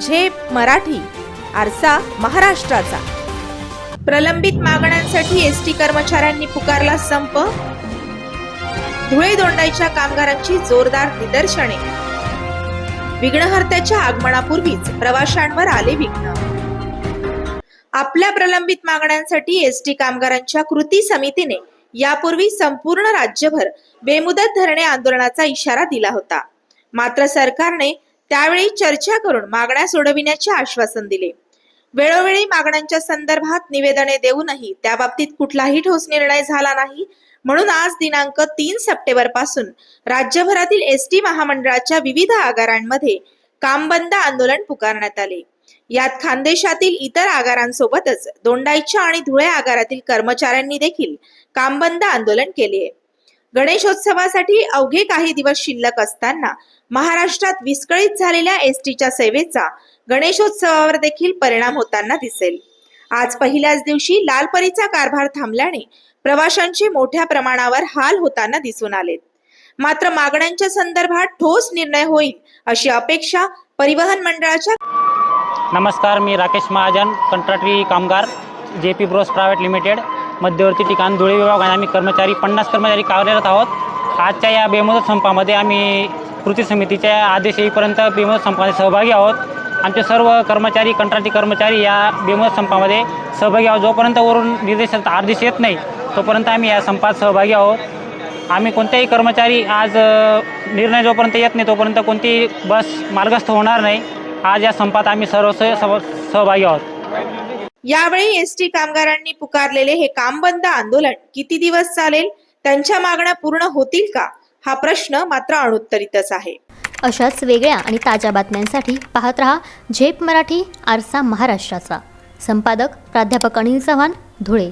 झेप मराठी आरसा महाराष्ट्राचा. प्रलंबित मागण्यांसाठी एस टी कर्मचाऱ्यांनी पुकारला संप. धुळे दोंडाईच्या कामगारांची जोरदार निदर्शने. विघ्नहर्त्याच्या आगमनापूर्वीच प्रवाशांवर आले विघ्न. आपल्या प्रलंबित मागण्यांसाठी एस टी कामगारांच्या कृती समितीने यापूर्वी संपूर्ण राज्यभर बेमुदत धरणे आंदोलनाचा इशारा दिला होता. मात्र सरकारने त्यावेळी चर्चा करून मागण्या सोडविण्याचे आश्वासन दिले. वेळोवेळी मागण्यांच्या संदर्भात निवेदने देऊनही त्याबाबतीत कुठलाही ठोस निर्णय झाला नाही. म्हणून आज दिनांक तीन सप्टेंबरपासून राज्यभरातील एस टी महामंडळाच्या विविध आगारांमध्ये कामबंद आंदोलन पुकारण्यात आले. यात खानदेशातील इतर आगारांसोबतच दोंडाईच्या आणि धुळे आगारातील कर्मचाऱ्यांनी देखील कामबंद आंदोलन केले. गणेशोत्सवासाठी अवघे काही दिवस शिल्लक असताना महाराष्ट्रात विस्कळीत झालेल्या एस टीच्या सेवेचा गणेशोत्सवावर देखील परिणाम होताना दिसेल. आज पहिल्याच दिवशी लालपरीचा कारभार थांबल्याने प्रवाशांचे मोठ्या प्रमाणावर हाल होताना दिसून आलेत मात्र मागण्यांच्या संदर्भात ठोस निर्णय होईल अशी अपेक्षा परिवहन मंडळाच्या नमस्कार मी राकेश महाजन कंत्राटी कामगार J P Bros private limited. मध्यवर्ती ठिकाण धुळे विभाग आणि आम्ही कर्मचारी पन्नास कर्मचारी कार्यरत आहोत. आजच्या या बेमुदत संपामध्ये आम्ही कृती समितीच्या आदेश येईपर्यंत बेमुदत संपामध्ये सहभागी आहोत. आमचे सर्व कर्मचारी कंत्राटी कर्मचारी या बेमुदत संपामध्ये सहभागी आहोत. जोपर्यंत वरून निर्देश आदेश येत नाही तोपर्यंत आम्ही या संपात सहभागी आहोत. आम्ही कोणत्याही कर्मचारी आज निर्णय जोपर्यंत येत नाही तोपर्यंत कोणती बस मार्गस्थ होणार नाही. आज या संपात आम्ही सर्व सहभागी आहोत. यावेळी एस टी कामगारांनी पुकारलेले हे कामबंद आंदोलन किती दिवस चालेल? त्यांच्या मागण्या पूर्ण होतील का? हा प्रश्न मात्र अनुत्तरितच आहे. अशाच वेगळ्या आणि ताज्या बातम्यांसाठी पाहत रहा झेप मराठी आरसा महाराष्ट्राचा. संपादक प्राध्यापक अनिल चव्हाण धुळे.